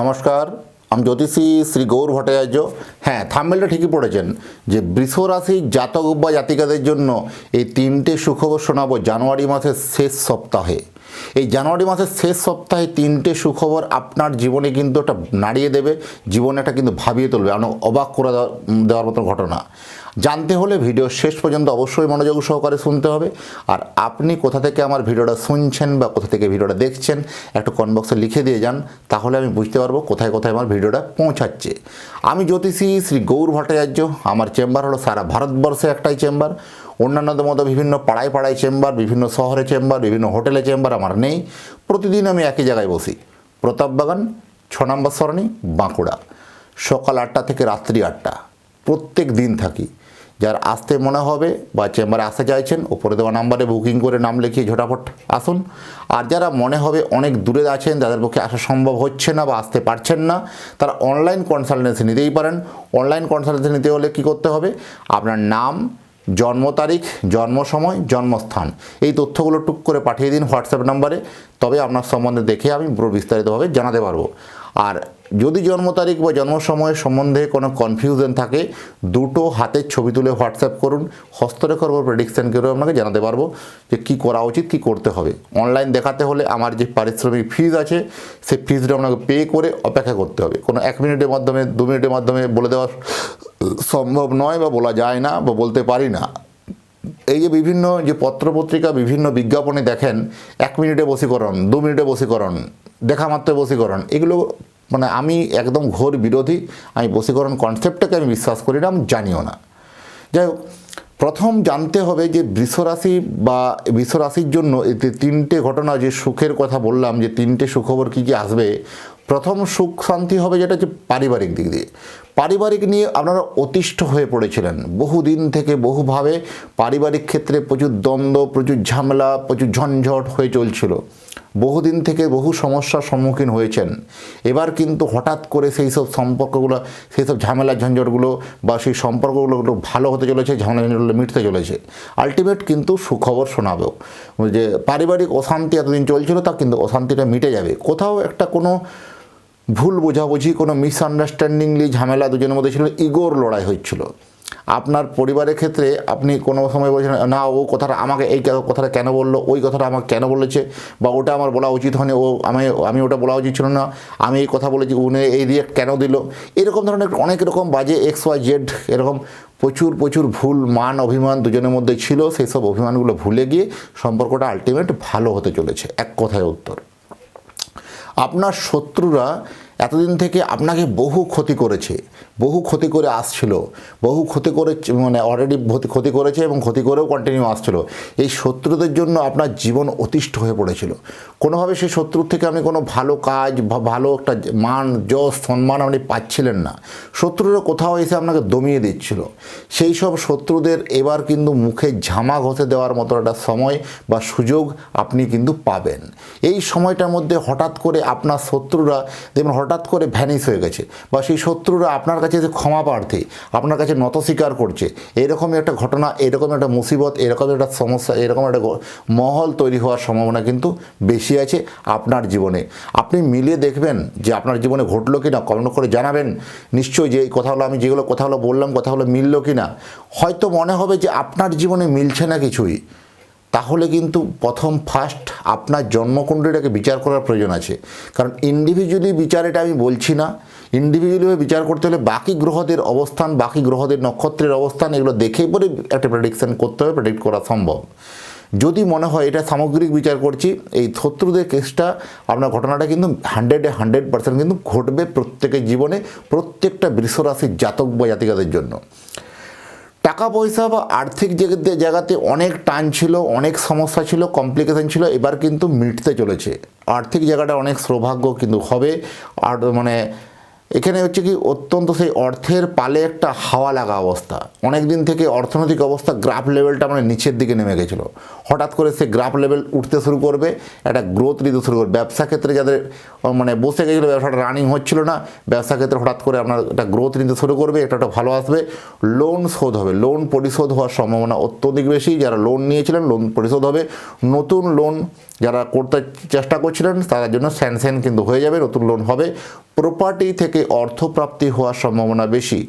নমস্কার, আমি জ্যোতিষী শ্রী গৌর ভট্টাচার্য। হ্যাঁ থাম্বেলটা ঠিকই পড়েছেন যে বৃষ রাশি জাতক বা জাতিকাদের জন্য এই তিনটে সুখবর শোনাবো জানুয়ারি মাসের শেষ সপ্তাহে। এই জানুয়ারি মাসের শেষ সপ্তাহে তিনটে সুখবর আপনার জীবনে কিন্তু একটা নাড়িয়ে দেবে, জীবনে একটা কিন্তু ভাবিয়ে তুলবে আমি অবাক করে দেওয়া- দেওয়ার মতো ঘটনা। জানতে হলে ভিডিও শেষ পর্যন্ত অবশ্যই মনোযোগ সহকারে শুনতে হবে। আর আপনি কোথা থেকে আমার ভিডিওটা শুনছেন বা কোথা থেকে ভিডিওটা দেখছেন, একটা কমেন্ট বক্সে লিখে দিয়ে যান, তাহলে আমি বুঝতে পারব কোথায় কোথায় আমার ভিডিওটা পৌঁছাচ্ছে। আমি জ্যোতিষী শ্রী গৌর ভট্টাচার্য, আমার চেম্বার হলো সারা ভারতবর্ষে একটাই চেম্বার। অন্যান্যদের মতো বিভিন্ন পাড়ায় পাড়ায় চেম্বার, বিভিন্ন শহরে চেম্বার, বিভিন্ন হোটেলে চেম্বার আমার নেই। প্রতিদিন আমি একই জায়গায় বসি। প্রতাপবাগান ছ নম্বর সরণি, বাঁকুড়া। সকাল আটটা থেকে রাত্রি আটটা। প্রত্যেক দিন থাকি। যার আসতে মনে হবে বা চেম্বারে আসতে চাইছেন, ওপরে দেওয়া নাম্বারে বুকিং করে নাম লিখিয়ে ঝোটাফট আসুন। আর যারা মনে হবে অনেক দূরে আছেন, যাদের পক্ষে আসা সম্ভব হচ্ছে না বা আসতে পারছেন না, তারা অনলাইন কনসালটেন্সি নিতেই পারেন। অনলাইন কনসালটেন্সি নিতে হলে কী করতে হবে? আপনার নাম জন্ম তারিখ, জন্ম সময়, জন্মস্থান। এই তথ্যগুলো টুক করে পাঠিয়ে দিন হোয়াটসঅ্যাপ নম্বরে। তবে আপনার সম্বন্ধে দেখে আমি পুরো বিস্তারিতভাবে জানাতে পারব। আর যদি জন্ম তারিখ বা জন্ম সময়ের সম্বন্ধে কোনো কনফিউশন থাকে, দুটো হাতের ছবি তুলে হোয়াটসঅ্যাপ করুন, হস্তরেখার উপর প্রেডিকশান করে আপনাকে জানাতে পারব যে কী করা উচিত, কী করতে হবে। অনলাইন দেখাতে হলে আমার যে পারিশ্রমিক ফিজ আছে, সেই ফিজটা আপনাকে পে করে অপেক্ষা করতে হবে। কোনো এক মিনিটের মাধ্যমে, দু মিনিটের মাধ্যমে বলে দেওয়া সম্ভব নয় বা বলা যায় না বা বলতে পারি না। এই যে বিভিন্ন যে পত্রপত্রিকা, বিভিন্ন বিজ্ঞাপনে দেখেন, এক মিনিটে বসীকরণ দু মিনিটে বসীকরণ দেখা মাত্র বসীকরণ এগুলো মানে আমি একদম ঘোর বিরোধী, আমি বসীকরণ কনসেপ্টটাকে আমি বিশ্বাস করি না, আমি জানিও না। যাই হোক, প্রথম জানতে হবে যে বৃষরাশি বা বৃষরাশির জন্য এতে তিনটে ঘটনা, যে সুখের কথা বললাম, যে তিনটে সুখবর কী কী আসবে, প্রথম সুখ শান্তি হবে যেটা হচ্ছে পারিবারিক দিক দিয়ে। পারিবারিক নিয়ে আপনারা অতিষ্ঠ হয়ে পড়েছিলেন। বহুদিন থেকে বহুভাবে পারিবারিক ক্ষেত্রে প্রচুর দ্বন্দ্ব, প্রচুর ঝামেলা, প্রচুর ঝঞ্ঝট হয়ে চলছিল। বহুদিন থেকে বহু সমস্যার সম্মুখীন হয়েছেন। এবার কিন্তু হঠাৎ করে সেই সব সম্পর্কগুলো, সেই সব ঝামেলা, ঝঞ্ঝটগুলো বা সেই সম্পর্কগুলো ভালো হতে চলেছে, ঝামেলা ঝঞ্ঝটগুলো মিটতে চলেছে। আলটিমেট কিন্তু সুখবর শোনাবেও যে পারিবারিক অশান্তি এতদিন চলছিল, তা কিন্তু অশান্তিটা মিটে যাবে। কোথাও একটা কোনো ভুল বোঝাবুঝি, কোনো মিসআন্ডারস্ট্যান্ডিংলি ঝামেলা দুজনের মধ্যে ছিল, ইগোর লড়াই হচ্ছিল আপনার পরিবারের ক্ষেত্রে আপনি কোনো সময় বলছেন না, ও কথাটা আমাকে, এই কথাটা কেন বলল? ওই কথাটা আমাকে কেন বলেছে? বা ওটা আমার বলা উচিত হয়নি, ও, আমি আমি ওটা বলা উচিত ছিল না। আমি এই কথা বলেছি, উনি এই রিয়েক্ট কেন দিল? এরকম ধরনের অনেক রকম বাজে এক্স, ওয়াই, জেড, এরকম প্রচুর প্রচুর ভুল, মান, অভিমান দুজনের মধ্যে ছিল। সেই সব অভিমানগুলো ভুলে গিয়ে সম্পর্কটা আলটিমেট ভালো হতে চলেছে। এক কথায় উত্তর। আপনার শত্রুরা এতদিন থেকে আপনাকে বহু ক্ষতি করেছে, বহু ক্ষতি করে আসছিল, বহু ক্ষতি করে মানে অলরেডি ক্ষতি করেছে এবং ক্ষতি করেও কন্টিনিউ আসছিল। এই শত্রুদের জন্য আপনার জীবন অতিষ্ঠ হয়ে পড়েছিল। কোনোভাবে সেই শত্রুর থেকে আপনি কোনো ভালো কাজ বা ভালো একটা মান, যশ, সম্মান আপনি পাচ্ছিলেন না। শত্রুরা কোথাও এসে আপনাকে দমিয়ে দিচ্ছিল। সেই সব শত্রুদের এবার কিন্তু মুখে ঝামা ঘষে দেওয়ার মতো একটা সময় বা সুযোগ আপনি কিন্তু পাবেন। এই সময়টার মধ্যে হঠাৎ করে আপনার শত্রুরা, যেমন হঠাৎ করে ভ্যানিস হয়ে গেছে। বা সেই শত্রুরা আপনার কাছে যে ক্ষমা প্রার্থী, আপনার কাছে নত স্বীকার করছে, এরকমই একটা ঘটনা এরকম একটা মুসিবত এরকম একটা সমস্যা এরকম একটা মহল তৈরি হওয়ার সম্ভাবনা কিন্তু বেশি আছে আপনার জীবনে। আপনি মিলিয়ে দেখবেন যে আপনার জীবনে ঘটলো কি না কমেন্ট করে জানাবেন। নিশ্চয়ই যে এই কথাগুলো আমি যেগুলো কথাগুলো বললাম, কথাগুলো মিললো কি না হয়তো মনে হবে যে আপনার জীবনে মিলছে না কিছুই। তাহলে কিন্তু প্রথম ফার্স্ট আপনার জন্মকুণ্ডলীটাকে বিচার করার প্রয়োজন আছে। কারণ ইন্ডিভিজুয়ালি বিচার এটা আমি বলছি না। ইন্ডিভিজুয়ালি বিচার করতে হলে বাকি গ্রহদের অবস্থান, বাকি গ্রহদের নক্ষত্রের অবস্থান এগুলো দেখেই পরে একটা প্রেডিকশান করতে হবে প্রেডিক্ট করা সম্ভব। যদি মনে হয় এটা সামগ্রিক বিচার করছি, এই শত্রুদের কেসটা, আপনার ঘটনাটা কিন্তু হান্ড্রেডে হান্ড্রেড পার্সেন্ট কিন্তু ঘটবে প্রত্যেকের জীবনে, প্রত্যেকটা বৃষরাশির জাতক বা জাতিকাদের জন্য। টাকা পয়সা বা আর্থিক জায়গাতে অনেক টান ছিল, অনেক সমস্যা ছিল কমপ্লিকেশান ছিল, এবার কিন্তু মিটতে চলেছে। আর্থিক জায়গাটা অনেক সৌভাগ্য কিন্তু হবে। আর মানে এখানে হচ্ছে কি অত্যন্ত সেই অর্থের পালে একটা হাওয়া লাগা অবস্থা। অনেক দিন থেকে অর্থনৈতিক অবস্থা গ্রাফ লেভেলটা মানে নিচের দিকে নেমে গেছিল। হঠাৎ করে সে গ্রাফ লেভেল উঠতে শুরু করবে, একটা গ্রোথ নিতে শুরু করবে। ব্যবসা ক্ষেত্রে যাদের মানে বসে গেছিল, ব্যবসাটা রানিং হচ্ছিল না, ব্যবসা ক্ষেত্রে হঠাৎ করে আপনার একটা গ্রোথ নিতে শুরু করবে এটা একটা ভালো আসবে। লোন শোধ হবে। লোন পরিশোধ হওয়ার সম্ভাবনা অত্যধিক বেশি। যারা লোন নিয়েছিলেন লোন পরিশোধ হবে। নতুন লোন যারা করতে চেষ্টা করছিলেন তাদের জন্য স্যানসেন কিন্তু হয়ে যাবে, নতুন লোন হবে। প্রপার্টি থেকে অর্থপ্রাপ্তি হওয়ার সম্ভাবনা বেশি।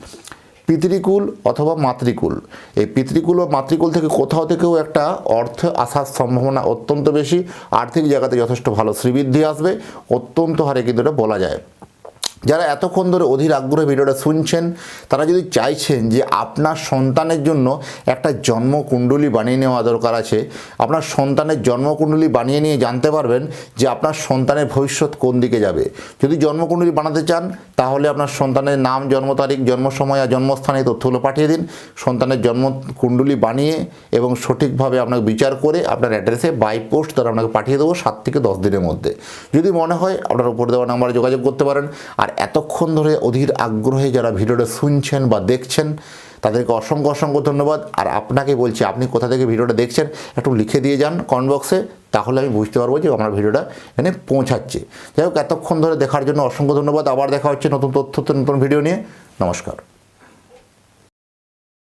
পিতৃকুল অথবা মাতৃকুল। এই পিতৃকুল ও মাতৃকুল থেকে কোথাও থেকেও একটা অর্থ আসার সম্ভাবনা অত্যন্ত বেশি। আর্থিক জায়গাতে যথেষ্ট ভালো শ্রীবৃদ্ধি আসবে। অত্যন্ত হারে কিন্তু এটা বলা যায়। যারা এতক্ষণ ধরে অধীর আগ্রহে ভিডিওটা শুনছেন, তারা যদি চাইছেন যে আপনার সন্তানের জন্য একটা জন্মকুণ্ডলী বানিয়ে নেওয়া দরকার আছে, আপনার সন্তানের জন্মকুণ্ডলী বানিয়ে নিয়ে জানতে পারবেন যে আপনার সন্তানের ভবিষ্যৎ কোন দিকে যাবে। যদি জন্মকুণ্ডলী বানাতে চান, তাহলে আপনার সন্তানের নাম, জন্ম তারিখ, জন্ম সময় আর জন্মস্থানে তথ্যগুলো পাঠিয়ে দিন। সন্তানের জন্ম কুণ্ডলী বানিয়ে এবং সঠিকভাবে আপনাকে বিচার করে আপনার অ্যাড্রেসে বাই পোস্ট তারা আপনাকে পাঠিয়ে দেবো সাত থেকে দশ দিনের মধ্যে। যদি মনে হয়, আপনার উপর দেওয়া নাম্বারে যোগাযোগ করতে পারেন। আর এতক্ষণ ধরে অধীর আগ্রহে যারা ভিডিওটা শুনছেন বা দেখছেন, তাদেরকে অসংখ্য অসংখ্য ধন্যবাদ। আর আপনাকে বলছি, আপনি কোথা থেকে ভিডিওটা দেখছেন, একটু লিখে দিয়ে যান কমেন্ট বক্সে তাহলে আমি বুঝতে পারব যে আমার ভিডিওটা এনে পৌঁছাচ্ছে। যাই হোক, এতক্ষণ ধরে দেখার জন্য অসংখ্য ধন্যবাদ। আবার দেখা হচ্ছে নতুন তথ্য নতুন ভিডিও নিয়ে। নমস্কার।